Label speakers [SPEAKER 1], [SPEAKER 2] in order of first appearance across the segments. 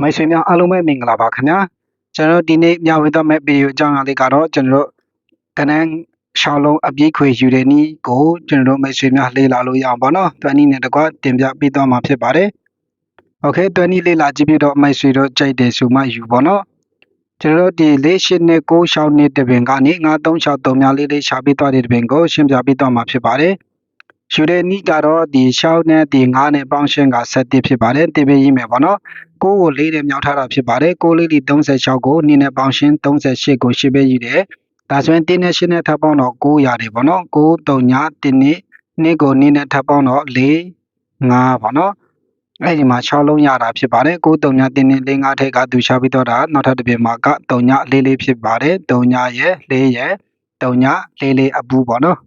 [SPEAKER 1] မိတ်ဆွေများအားလုံးပဲမင်္ဂလာပါခင်ဗျာကျွန်တော်တို့ဒီနေ့မျှဝေသွားမယ့်ဗီဒီယိုအကြောင်းအရာလေးကတော့ကျွန်တော်တို့ကနန်းရှောင်းလုံးအပြည့်ခွေယူတဲ့နည်းကိုကျွန်တော်တို့မိတ်ဆွေများလေ့လာလို့ရအောင်ပေါ့နော်တွန်းနည်းနဲ့တကွတင်ပြပေးသွားမှာဖြစ်ပါတယ်โอเคတွန်းနည်းလေ့လာကြည့်ပြီးတော့မိတ်ဆွေတို့ကြိုက်တယ်ဆိုမှယူပေါ့နော်ကျွန်တော်တို့ဒီ၄၈နဲ့၉ရှောင်းနဲ့တပင်ကနေ9363များလေးလေးရှာပေးသွားတဲ့တပင်ကိုရှင်းပြပေးသွားမှာဖြစ်ပါတယ် ယူတဲ့နီးကတော့ဒီရှောင်းနဲ့ဒီ9နဲ့ပေါင်းရှင်းက7ဖြစ်ပါတယ်တင်ပေးရမယ်ပေါ့နော်6ကို4နဲ့မြောက်ထားတာဖြစ်ပါတယ်6လေးဒီ36ကို2နဲ့ပေါင်းရှင်း38ကိုရှင်းပေးရည်တယ်ဒါဆိုရင်1နဲ့8နဲ့ထပ်ပေါင်းတော့9ရတယ်ပေါ့နော်9 3ည1နဲ့2ကို2နဲ့ထပ်ပေါင်းတော့4 5ပေါ့နော်အဲ့ဒီမှာ6လုံးရတာဖြစ်ပါတယ်9 3ည1နဲ့4 5ထက်ကသူရှာပြီးတော့တာနောက်ထပ်တစ်ပြင်မှာက3ည4လေးဖြစ်ပါတယ်3ညရဲ့4ရဲ့3ည4လေးအပူပေါ့နော်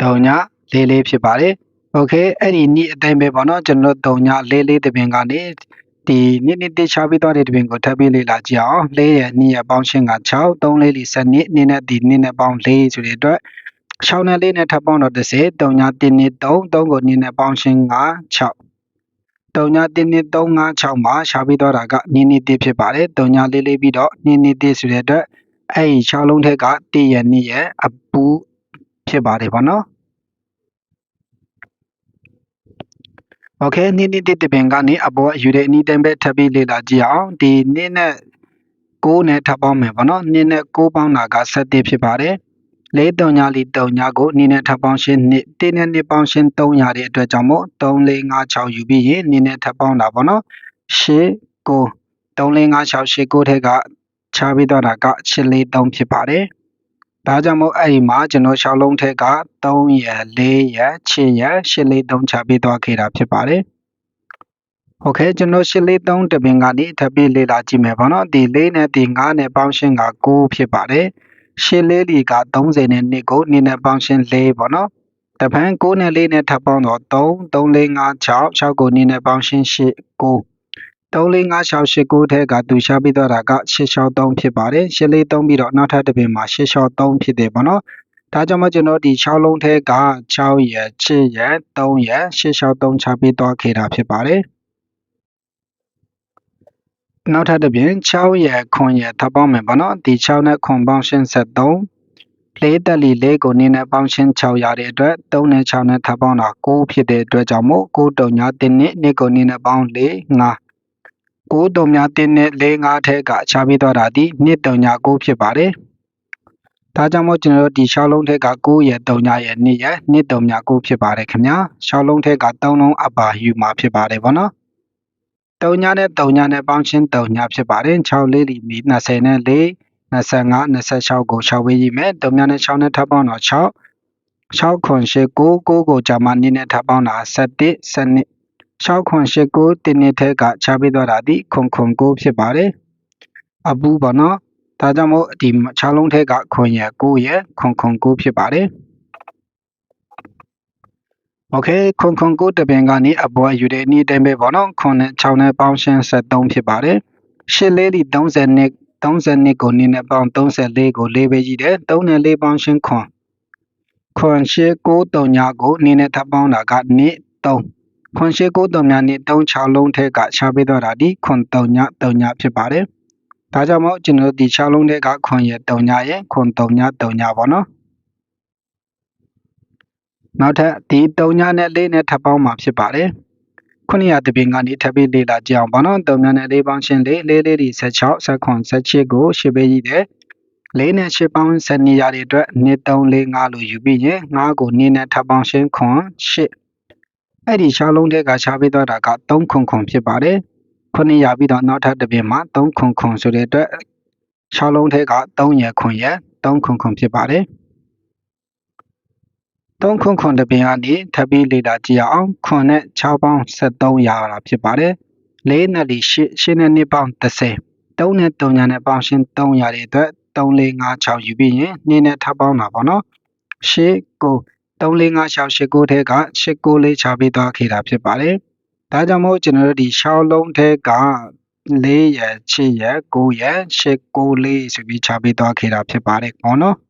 [SPEAKER 1] 3ည4လေးဖြစ်ပါတယ်โอเคအဲ့ဒီနေ့အတိုင်းပဲပေါ့နော်ကျွန်တော်တို့3ည4လေးတပင်ကနေဒီနေ့နေ့တေချာပြီးသွားတဲ့တပင်ကိုထပ်ပြီးလေ့လာကြည့်အောင်4ရဲ့2ရဲ့ပေါင်းရှင်းက6 3လေးလီ7နှစ်နေ့နဲ့ဒီနေ့နဲ့ပေါင်း4ဆိုတဲ့အတွက်6နဲ့4နဲ့ထပ်ပေါင်းတော့30 3ည1နှစ်3 3ကိုနေ့နဲ့ပေါင်းရှင်းက6 3ည1နှစ်3 5 6မှာရှာပြီးတော့တာကနေ့နေ့တေဖြစ်ပါတယ်3ညလေးလေးပြီးတော့နေ့နေ့တေဆိုတဲ့အတွက်အဲ့ဒီ6လုံးထက်က1ရဲ့2ရဲ့အပူဖြစ်ပါတယ်ပေါ့နော် โอเคနေ့နေ့တစ်တပင်ကနေအပေါ်ယူတဲ့အနီးတိုင်းပဲထပ်ပြီးလေ့လာကြည့်အောင်ဒီနေ့နဲ့6နဲ့ထပ်ပေါင်းမယ်ဗောနော်နေ့နဲ့6ပေါင်းတာက7ဖြစ်ပါတယ်လေးတုံညာလီတုံညာကိုနေ့နဲ့ထပ်ပေါင်းရှင်းနှစ်တင်းနဲ့နှစ်ပေါင်းရှင်း3ရတဲ့အတွက်ကြောင့်မို့3 4 5 6ယူပြီးရင်နေ့နဲ့ထပ်ပေါင်းတာဗောနော်ရှင်းကို3 4 5 6 8 9ထက်ကခြားပြီးတော့တာက8 4 3ဖြစ်ပါတယ် ဒါကြောင့်မို့အဲ့ဒီမှာကျွန်တော်ရှောင်းလုံးထက်က3ရယ်4ရယ်6ရယ်8 4 3ချပေးသွားခဲ့တာဖြစ်ပါတယ်โอเคကျွန်တော်8 4 3တပင်ကနေထပ်ပြီးလေ့လာကြည့်မယ်ပေါ့နော်ဒီ4နဲ့ဒီ5နဲ့ပေါင်းရှင်းက9ဖြစ်ပါတယ်8 4လီက30နဲ့2ကို2နဲ့ပေါင်းရှင်း4ပေါ့နော်တပန်း9နဲ့4နဲ့ထပ်ပေါင်းတော့3 3 4 5 6 6ကို2နဲ့ပေါင်းရှင်း8 9 34568ထဲကသူရှာပြီးတော့တာက663ဖြစ်ပါတယ်643ပြီးတော့နောက်ထပ်တစ်ပင်မှာ663ဖြစ်တယ်ပေါ့နော်ဒါကြောင့်မကျွန်တော်ဒီ6လုံးထဲက6ရယ်6ရယ်3ရယ်663ချပေးသွားခဲ့တာဖြစ်ပါတယ်နောက်ထပ်တစ်ပြင်6ရယ်9ရယ်ထပ်ပေါင်းမယ်ပေါ့နော်ဒီ6နဲ့9ပေါင်းရှင်း73လေးတက်လီလေးကိုနင်းနဲ့ပေါင်းရှင်း6ရတဲ့အတွက်3နဲ့6နဲ့ထပ်ပေါင်းတာ9ဖြစ်တဲ့အတွက်ကြောင့်မို့9တုံညာ1နဲ့2ကိုနင်းနဲ့ပေါင်း4 5 ကိုးတုံများတင်းနဲ့၄၅ထဲကခြားပြီးသွားတာဒီနှစ်တုံညာကိုဖြစ်ပါတယ်။ဒါကြောင့်မို့ကျွန်တော်တို့ဒီရှောင်းလုံးထက်က9ရဲ့တုံညာရဲ့နှစ်ရဲ့နှစ်တုံညာ9ဖြစ်ပါတယ်ခင်ဗျာ။ရှောင်းလုံးထက်က3လုံးအပါယူမှာဖြစ်ပါတယ်ဗောနော်။တုံညာနဲ့တုံညာနဲ့ပေါင်းချင်းတုံညာဖြစ်ပါတယ်။6လေးလီမီ20နဲ့4 25 26ကို6ဝေးရမယ်။တုံညာနဲ့6နဲ့ထပ်ပေါင်းတော့6 6ခွန်8 9 9ကိုကြာမှနည်းနဲ့ထပ်ပေါင်းတာ7 7 6ခွန်8 9တင်းနှစ်ထက်ကချပေးသွားတာဒီခွန်ခွန်9ဖြစ်ပါတယ်အပူပေါ့နော်ဒါကြောင့်မို့ဒီ6လုံးထက်ကခွန်ရ9ရခွန်ခွန်9ဖြစ်ပါတယ်โอเคခွန်ခွန်9တပင်ကနေအပေါ်ယူတဲ့နေ့တိုင်းပဲပေါ့နော်ခွန်နဲ့6နဲ့ပေါင်းရှင်း73ဖြစ်ပါတယ်ရှစ်လေးဒီ30နှစ်30နှစ်ကိုနည်းနဲ့ပေါင်း34ကို၄ပဲကြီးတယ်3နဲ့4ပေါင်းရှင်းခွန်ခွန်ရှစ်9 3ညကိုနည်းနဲ့ထပ်ပေါင်းတာကနှစ်3 ခွန်ရှိကိုတုံများနဲ့တုံး6လုံးထဲကရှားပေးတော့တာဒီခွန်တုံညတုံညဖြစ်ပါတယ်။ဒါကြောင့်မို့ကျွန်တော်ဒီ6လုံးထဲကခွန်ရဲ့တုံညရဲ့ခွန်တုံညတုံညပေါ့နော်။နောက်ထပ်ဒီတုံညနဲ့လေးနဲ့ထပ်ပေါင်းမှာဖြစ်ပါတယ်။ခုနှစ်ရာတပင်ကနေထပ်ပြီးလေ့လာကြအောင်ပေါ့နော်။တုံညနဲ့လေးပေါင်းရှင်းလေးလေးလေးဒီ16 16 18ကိုရှင်းပေးရည်တယ်။လေးနဲ့ရှင်းပေါင်း7နေရာတွေအတွက်2 3 4 5လို့ယူပြီးရင်5ကို2နဲ့ထပ်ပေါင်းရှင်းခွန်8 အဲ့ဒီရှားလုံးတွေကရှားပေးသွားတာက3ခွန်ခွန်ဖြစ်ပါတယ်ခုနှစ်ရပြီးတော့နောက်ထပ်တစ်ပြင်မှာ3ခွန်ခွန်ဆိုတဲ့အတွက်ရှားလုံးတွေက3ရခွန်ရ3ခွန်ခွန်ဖြစ်ပါတယ်3ခွန်ခွန်တစ်ပြင်ကနေထပ်ပြီးလေ့လာကြည့်အောင်ခွန်နဲ့6ပေါင်း73ရတာဖြစ်ပါတယ်၄နဲ့၄ရှစ်ရှစ်နဲ့2ပေါင်း30 3နဲ့3ညာနဲ့ပေါင်းရှင်း3ရတဲ့အတွက်3 4 5 6ယူပြီးရင်2နဲ့ထပ်ပေါင်းတာပေါ့နော်ရှစ်ကို 34569ထဲက89လေးချပေးသွားခဲ့တာဖြစ်ပါတယ်။ဒါကြောင့်မို့ကျွန်တော်တို့ဒီရှောင်းလုံးထဲက4ရယ်6ရယ်9ရယ်89လေးဆိုပြီးချပေးသွားခဲ့တာဖြစ်ပါတယ်ပေါ့နော်။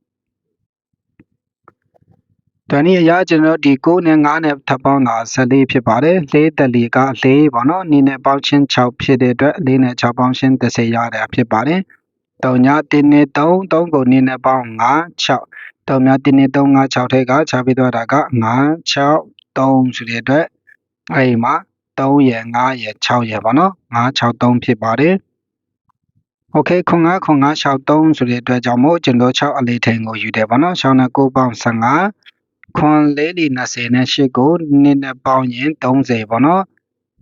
[SPEAKER 1] တနည်းအရကျွန်တော်တို့ဒီ9နဲ့9နဲ့ထပ်ပေါင်းတာ14ဖြစ်ပါတယ်၄တက်လီက4ပေါ့နော်နီနဲ့ပေါင်းချင်း6ဖြစ်တဲ့အတွက်4နဲ့6ပေါင်းချင်း30ရတာဖြစ်ပါတယ်တုံညာ1နဲ့3 3ကိုနီနဲ့ပေါင်း5 6 တုံညာ1နဲ့3 5 6ထဲကခြားပြီးတော့တာက5 6 3ဆိုတဲ့အတွက်အဲ့ဒီမှာ3ရယ်5ရယ်6ရယ်ပေါ့နော်5 6 3ဖြစ်ပါတယ်โอเคခွန်9ခွန်9 6 3ဆိုတဲ့အတွက်ကြောင့်မို့ကျွန်တော်6အလေးထိန်ကိုယူတယ်ပေါ့နော်6နဲ့9ပေါင်း15ခွန်4လီ20နဲ့8ကို2နဲ့ပေါင်းရင်30ပေါ့နော်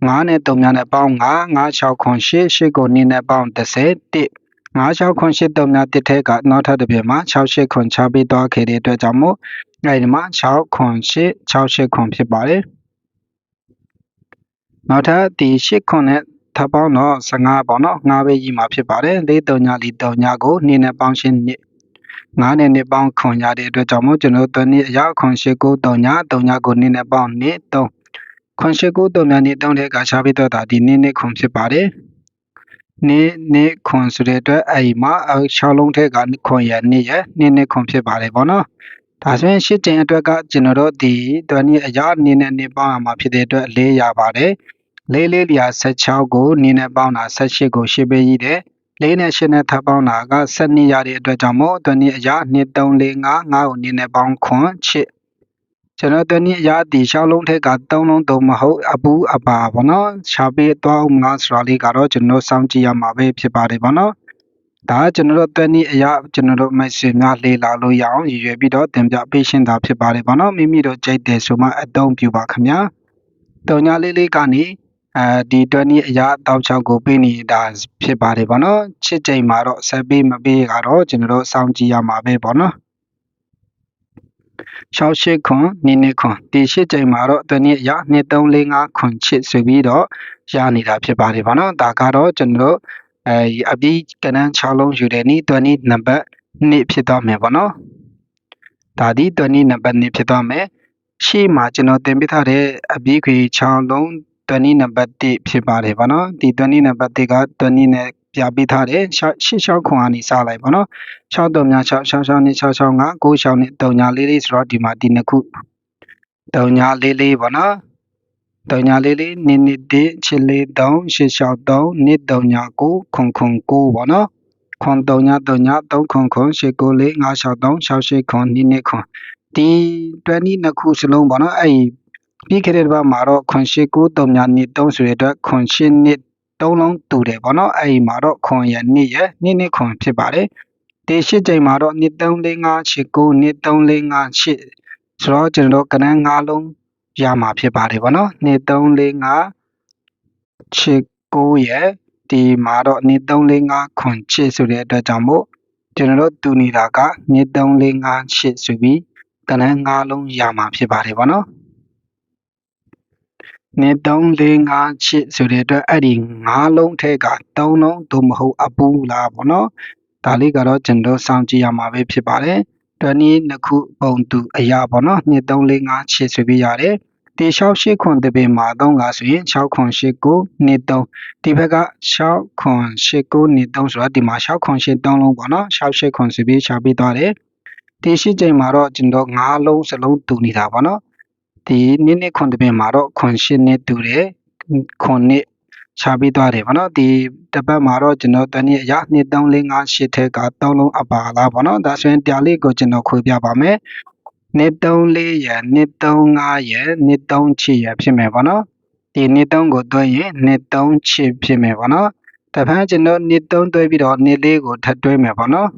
[SPEAKER 1] 9နဲ့3များနဲ့ပေါင်း9 9 6ခွန်8 8ကို2နဲ့ပေါင်း30 1 9 6ခွန်8 3များတစ်ထဲကနောက်ထပ်တစ်ပြမှာ6 8ခွန်6ပြီးသွားခဲ့တဲ့အတွက်ကြောင့်မို့အဲဒီမှာ6ခွန်8 6 8ခွန်ဖြစ်ပါတယ်နောက်ထပ်ဒီ8ခွန်နဲ့ထပ်ပေါင်းတော့15ပေါ့နော်9ပဲကြီးမှာဖြစ်ပါတယ်4 3ညလီ3ညကို2နဲ့ပေါင်းရှင်း2 9နဲ့2ပေါင်းခွန်ရတဲ့အတွက်ကြောင့်မို့ကျွန်တော်တို့နေ့အရာခွန်8 9 3ည3ညကို2နဲ့ပေါင်း2 3ခွန်8 9 3ညနေ3တဲ့ကရှားပြီးတော့ဒါဒီနေ့နေ့ခွန်ဖြစ်ပါတယ် နေ့နေ့ခွန်ဆိုတဲ့အတွက်အဲ့ဒီမှာ6လုံးထက်ကခွန်ရနေ့ရနေ့နေ့ခွန်ဖြစ်ပါတယ်ပေါ့နော်ဒါဆိုရင်ရှစ်ကျင်အတွက်ကကျွန်တော်တို့ဒီတွနည်းအရာအနေနဲ့နေပေါင်းရမှာဖြစ်တဲ့အတွက်၄ရပါတယ်လေးလေးလျာ16ကိုနင်းနဲ့ပေါင်းတာ18ကိုရှစ်ပေးရည်တယ်လေးနဲ့ရှစ်နဲ့ထပ်ပေါင်းတာက12ရတဲ့အတွက်ကြောင့်မို့တွနည်းအရာ2 3 4 5 5ကိုနင်းနဲ့ပေါင်းခွန်ချစ် ကျွန်တော်တွနည်းအရာဒီ6လုံးထက်က3လုံးတော့မဟုတ်အပူအပါဘောနော်ရှားပေးသွားအောင်မလားဆိုတာလေးကတော့ကျွန်တော်စောင့်ကြည့်ရမှာပဲဖြစ်ပါတယ်ဘောနော်ဒါကျွန်တော်တို့တနည်းအရာကျွန်တော်တို့မိုက်ဆွေများလေ့လာလို့ရအောင်ရည်ရွယ်ပြီးတော့တင်ပြပေးရှင်းတာဖြစ်ပါတယ်ဗောနော်မိမိတို့ကြိုက်တယ်ဆိုမှအသုံးပြုပါခင်ဗျာတုံညာလေးလေးကနေအဲဒီတနည်းအရာတောက်ချောက်ကိုပေးနေတာဖြစ်ပါတယ်ဗောနော်ချစ်ချိန်မှာတော့ဆက်ပေးမပေးကတော့ကျွန်တော်တို့စောင့်ကြည့်ရမှာပဲဗောနော် 68ခွန်နိနိခွန်ဒီရှစ်ချိန်မှာတော့တနည်းအရာ2345ခွန်ချစ်ဆိုပြီးတော့ရနေတာဖြစ်ပါတယ်ဗောနော်ဒါကတော့ကျွန်တော်တို့အဲအပြီးကနန်း6လုံးယူတဲ့နီးတွနီးနံပါတ်2ဖြစ်သွားမယ်ပေါ့နော်ဒါဒီတွနီးနံပါတ်2ဖြစ်သွားမယ်ရှေ့မှာကျွန်တော်တင်ပြထားတဲ့အပြီးခွေ6လုံးတွနီးနံပါတ်1ဖြစ်ပါတယ်ပေါ့နော်ဒီတွနီးနံပါတ်1ကတွနီးနဲ့ ပြပေးထားတယ်ရှစ်ရှောက်ခွန်ကနေစလိုက်ပေါ့နော်6တုံများ6 6 6နဲ့6 6 5 9 6နဲ့တုံညာလေးလေးဆိုတော့ဒီမှာဒီနှစ်ခုတုံညာလေးလေးပေါ့နော်တောင်ညာလေးလေးနစ်နစ်တိချစ်လေးတောင်ရှစ်လျှောက်တောင်နစ်တောင်ညာကိုခွန်ခွန်ကိုပေါ့နော်ခွန်တောင်ညာတောင်ညာသုံးခွန်ခွန်ရှစ်ကိုလေးငါးလျှောက်တောင်ရှောက်ရှိခွန်နိနစ်ခွန်ဒီ20နှစ်ခုစလုံးပေါ့နော်အဲ့ပြီးခဲ့တဲ့ဘက်မှာတော့ခွန်ရှိကိုတုံညာနစ်တုံးဆိုတဲ့အတွက်ခွန်ရှိနစ် သုံးလုံးတူတယ်ပေါ့နော်အဲ့ဒီမှာတော့ခွန်ရနစ်ရနစ်နစ်ခွန်ဖြစ်ပါတယ်ဒီရှစ်ချိန်မှာတော့နစ်3 4 5 8 9နစ်3 4 5 8ဆိုတော့ကျွန်တော်တို့ကနန်း၅လုံးရမှာဖြစ်ပါတယ်ဗောနော်2 3 4 5 6 9ရဲ့ဒီမှာတော့2 3 4 5ခွန်6ဆိုတဲ့အတွက်ကြောင့်မို့ကျွန်တော်တို့တူနေတာက2 3 4 5 8ဆိုပြီးကဏ္ဍ5လုံးရမှာဖြစ်ပါတယ်ဗောနော် 2 3 4 5 8ဆိုတဲ့အတွက်အဲ့ဒီ5လုံးထဲက3လုံးသို့မဟုတ်အပူလားဗောနော်ဒါလေးကတော့ကျွန်တော်စောင့်ကြည့်ရမှာပဲဖြစ်ပါတယ်တနည်းနှစ်ခုပုံတူအရာပေါ့နော်2 3 4 5 8ဆိုပြီးရတယ်ဒီ6 8ခွန်တပင်မှာ3ကဆိုရင်6ခွန်8ကို2 3ဒီဘက်က6ခွန်8ကို2 3ဆိုတော့ဒီမှာ6ခွန်8 3လုံးပေါ့နော်6 8ခွန်ဆိုပြီးရှာပြီးသွားတယ်ဒီရှိချိန်မှာတော့ကျွန်တော်9လုံးစလုံးတူနေတာပေါ့နော် ဒီနည်းနည်းခွန်တပင်မှာတော့ခွန်8နဲ့တူတယ်ခွန်နဲ့ရှာပြီးသွားတယ်ဗောနော်ဒီတစ်ပတ်မှာတော့ကျွန်တော်တနည်းအရာ2 3 4 5 8ထက်က3လုံးအပါလားဗောနော်ဒါဆိုရင်တရားလေးကိုကျွန်တော်ခွေပြပါမယ်နှစ်34ရယ်နှစ်35ရယ်နှစ်36ရယ်ဖြစ်မယ်ဗောနော်ဒီနှစ်3ကိုတွဲရင်နှစ်38ဖြစ်မယ်ဗောနော်တဖန်ကျွန်တော်နှစ်3တွဲပြီးတော့နှစ်4ကိုထပ်တွဲမယ်ဗောနော်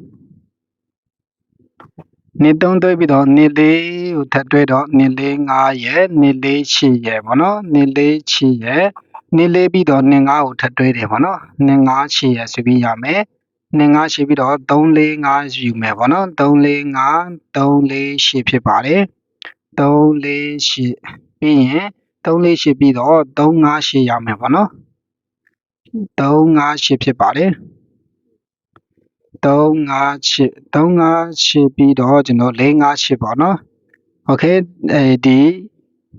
[SPEAKER 1] နှစ်3တွဲပြီးတော့နှစ်4ကိုထပ်တွဲတော့နှစ်4 5ရယ်နှစ်4 8ရယ်ဗောနော်နှစ်4 8ရယ်နှစ်4ပြီးတော့နှစ်5ကိုထပ်တွဲတယ်ဗောနော်နှစ်5 8ရယ်ဆိုပြီးရမယ်နှစ်ငါရှိပြီးတော့3 4 5ယူမယ်ဗောနော်3 4 5 3 4 8ဖြစ်ပါတယ်3 4 8ပြီးရင်3 4 8ပြီးတော့3 5 8ရမယ်ဗောနော်3 5 8ဖြစ်ပါတယ် 3 5 8 3 5 8ပြီးတော့ကျွန်တော်4 5 8ပေါ့နော်โอเคအဲဒီ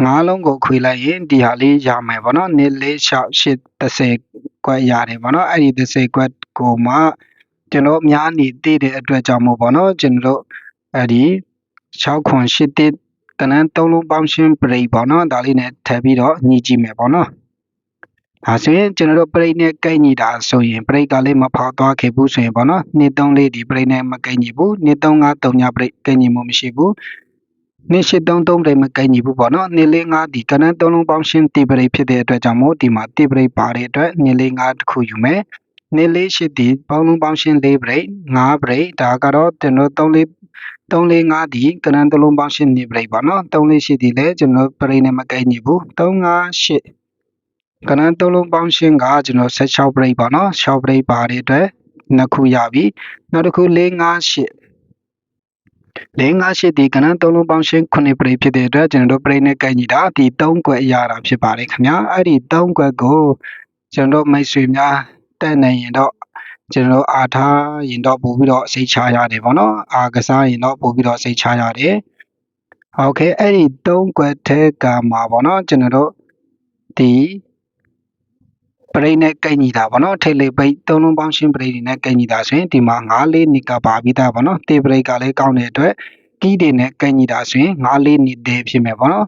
[SPEAKER 1] ငါးလုံးကိုခွေလိုက်ရင်ဒီဟာလေးရမယ်ဗောနော်နေ4 6 8 30ကွက်ရတယ်ဗောနော်အဲ့ဒီ30ကွက်ကိုမှကျွန်တော်အများနေတည်တဲ့အတွက်ကြောင့်မို့ပေါ့နော်ကျွန်တော်အဲ့ဒီ6ခွန်8တိ ကနန်းသုံးလုံးပေါင်းရှင်းပရိတ်ပေါ့နော်ဒါလေးနဲ့ထပ်ပြီးတော့ညီကြည့်မယ်ပေါ့နော် ဒါဆိုရင်ကျွန်တော်တို့ပရိတ်နဲ့ကိုက်ညီတာဆိုရင်ပရိတ်ကလေးမဖောက်သွားခဲ့ဘူးဆိုရင်ပေါ့နော်နှစ်သုံးလေးဒီပရိတ်နဲ့မကိုက်ညီဘူးနှစ်သုံးငါးသုံးညပရိတ်ကိုက်ညီမှုမရှိဘူးနှစ်ရှိသုံးသုံးပရိတ်မကိုက်ညီဘူးပေါ့နော်နှစ်လေးငါးဒီကနန်းသုံးလုံးပေါင်းရှင်းတိပရိတ်ဖြစ်တဲ့အတွက်ကြောင့်မို့ဒီမှာတိပရိတ်ပါတဲ့အတွက်နှစ်လေးငါးတစ်ခုယူမယ်နှစ်လေးရှိဒီပေါင်းလုံးပေါင်းရှင်းလေးပရိတ်ငါးပရိတ်ဒါကတော့ကျွန်တော်သုံးလေး3 4 5ဒီကနန်းတစ်လုံးပေါင်းရှင်းနေပရိတ်ပါနော်3 4 8ဒီလည်းကျွန်တော်ပရိတ်နဲ့မကိုက်ညီဘူး3 5 8 ကနန်းတစ်လုံးပေါင်းရှင်းကကျွန်တော်16ပရိတ်ပါနော်6ပရိတ်ပါတဲ့အတွက်နှစ်ခုရပြီနောက်တစ်ခု4 5 8 4 5 8ဒီကနန်းသုံးလုံးပေါင်းရှင်း9ပရိတ်ဖြစ်တဲ့အတွက်ကျွန်တော်တို့ပရိတ်နဲ့ကိုက်ညီတာဒီ3ကွက်ရတာဖြစ်ပါတယ်ခင်ဗျာအဲ့ဒီ3ကွက်ကိုကျွန်တော်တို့မိတ်ဆွေများတက်နိုင်ရင်တော့ကျွန်တော်တို့အားထားရင်တော့ပို့ပြီးတော့စိတ်ချရတယ်ပေါ့နော်အားကစားရင်တော့ပို့ပြီးတော့စိတ်ချရတယ်โอเคအဲ့ဒီ3ကွက်ထဲကမှာပေါ့နော်ကျွန်တော်တို့ဒီ ပရိတ်နဲ့ကိုက်ညီတာပေါ့နော်ထိတ်လေးပိတ်သုံးလုံးပေါင်းရှင်းပရိတ်တွေနဲ့ကိုက်ညီတာဆိုရင်ဒီမှာ9လေးနှစ်ကပါပြီးသားပေါ့နော်တေပရိတ်ကလည်းကောင်းတဲ့အတွက်ကီးတွေနဲ့ကိုက်ညီတာဆိုရင်9လေးနှစ်သေးဖြစ်မယ်ပေါ့နော်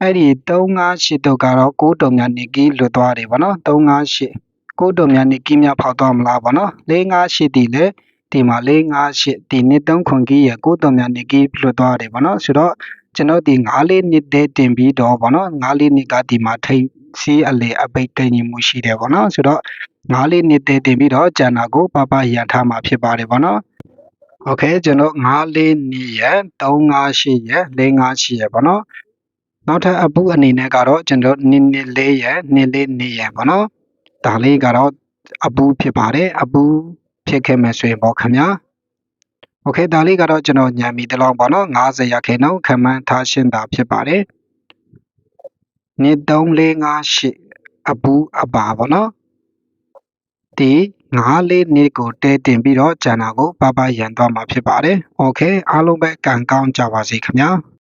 [SPEAKER 1] အဲ့ဒီ358တော့ကတော့6တုံများနေကီးလွတ်သွားတယ်ပေါ့နော်358 6တုံများနေကီးများဖောက်သွားမလားပေါ့နော်458ဒီလေဒီမှာ458ဒီနှစ်3ခွန်ကီးရ6တုံများနေကီးလွတ်သွားတယ်ပေါ့နော်ဆိုတော့ကျွန်တော်ဒီ9လေးနှစ်သေးတင်ပြီးတော့ပေါ့နော်9လေးနှစ်ကဒီမှာထိတ် စီးအလေအပိတ်ကိန်းကြီးမှုရှိတယ်ပေါ့နော်ဆိုတော့ငါးလေးနှစ်တည်တင်ပြီးတော့ကျန်တာကိုပပရန်ထားမှာဖြစ်ပါတယ်ပေါ့နော်โอเคကျွန်တော်9လေးနှစ်ရ358ရ458ရပေါ့နော်နောက်ထပ်အပူအနေနဲ့ကတော့ကျွန်တော်နင်းနစ်လေးရနင်းလေးနှစ်ရပေါ့နော်ဒါလေးကတော့အပူဖြစ်ပါတယ်အပူဖြစ်ခဲ့မယ်ဆိုရင်ပေါ့ခင်ဗျာโอเคဒါလေးကတော့ကျွန်တော်ညံမီတလောက်ပေါ့နော်90ရာခိုင်နှုန်းခံမှန်းထားရှင်းတာဖြစ်ပါတယ် နှစ်3458အပူအပါပေါ့နော်ဒီ9လေးနှစ်ကိုတဲတင်ပြီးတော့ကျန်တာကိုပပရန်သွားမှာဖြစ်ပါတယ်โอเคအားလုံးပဲကံကောင်းကြပါစေခင်ဗျာ